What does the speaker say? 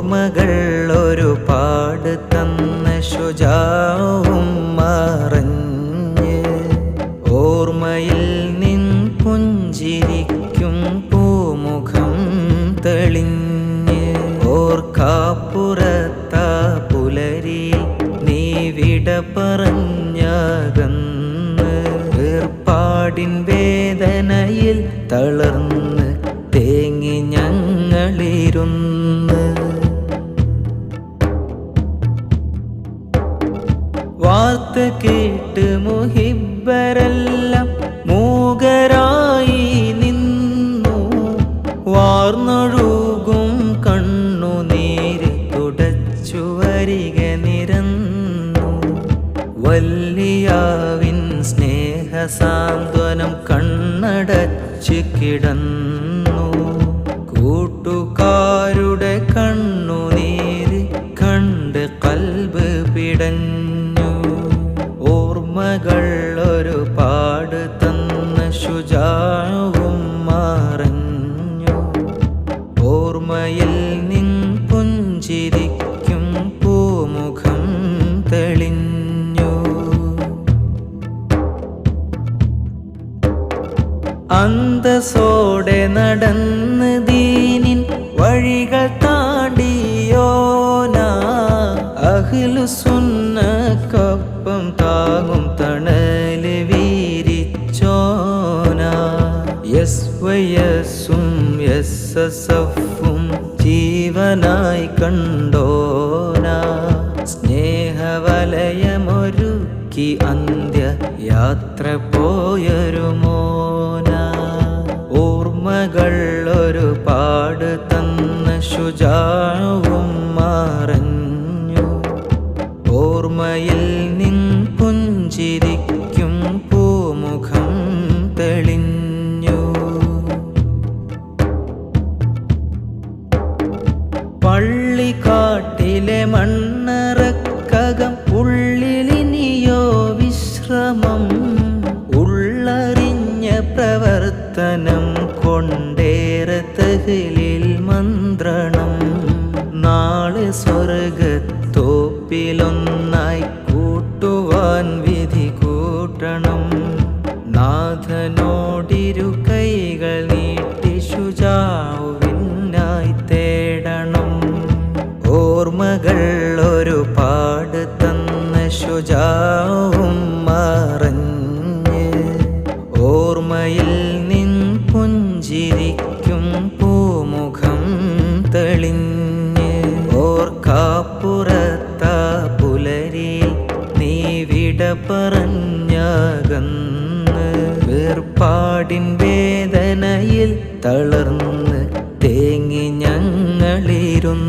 ഓർമ്മകൾ ഒരു പാട് തന്ന ശുചാവും മറഞ്ഞ് ഓർമ്മയിൽ നിൻ പുഞ്ചിരിക്കും പൂമുഖം തെളിഞ്ഞ് ഓർക്കാപ്പുറത്ത പുലരി നീ വിട പറഞ്ഞകന്ന് ഏർപ്പാടിൻ വേദനയിൽ തളർന്ന് തേങ്ങി ഞങ്ങളിരുന്ന് വാർത്ത കേട്ട് മുഹിബരെല്ലാം മൂകരായി നിന്നു. വാർന്നൊഴുകും കണ്ണുനീര് തുടച്ചു വരിക നിരന്നു. വല്ലിയാവിൻ സ്നേഹസാന്ത്വനം കണ്ണടച്ച് കിടന്നു. കൂട്ടുകാരുടെ കണ്ണുനീര് കണ്ട് കൽബ് പിടഞ്ഞു ഓർമ്മകൾ ഒരുപാട് തന്ന ശുചാവും മറഞ്ഞു. ഓർമ്മയിൽ നിൻ പുഞ്ചിരിക്കും പൂമുഖം തെളിഞ്ഞു. അന്തസോടെ നടന്ന് ദീനിൻ വഴികൾ അഖിലു സുന്നക്കൊപ്പം താങ്ങും തണൽ വീരിച്ചോന. എസ് വയസ്സും എസ് എസ് എഫും ജീവനായി കണ്ടോന. സ്നേഹവലയമൊരുക്കി അന്ത്യ യാത്ര പോയൊരു മോന. ഓർമ്മകൾ ഒരുപാട് തന്ന ശുചാവും ഓർമ്മയിൽ നിൻ പുഞ്ചിരിക്കും പൂമുഖം തെളിഞ്ഞു. പള്ളിക്കാട്ടിലെ മണ്ണറക്കകം ഉള്ളിലിനിയോ വിശ്രമം ഉള്ളറിഞ്ഞ പ്രവർത്തനം കൊണ്ടേറെ തഹലിൽ മന്ത്രണം. നാളെ സ്വർഗത്തോപ്പിലൊന്നായി ശുചാവും മറഞ്ഞ് ഓർമ്മയിൽ നിൻ പുഞ്ചിരിക്കും പൂമുഖം തെളിഞ്ഞ് ഓർക്കാപ്പുറത്ത പുലരി നീ വിട പറഞ്ഞകന്ന് വേർപാടിൻ വേദനയിൽ തളർന്ന് തേങ്ങി ഞങ്ങളിരുന്ന്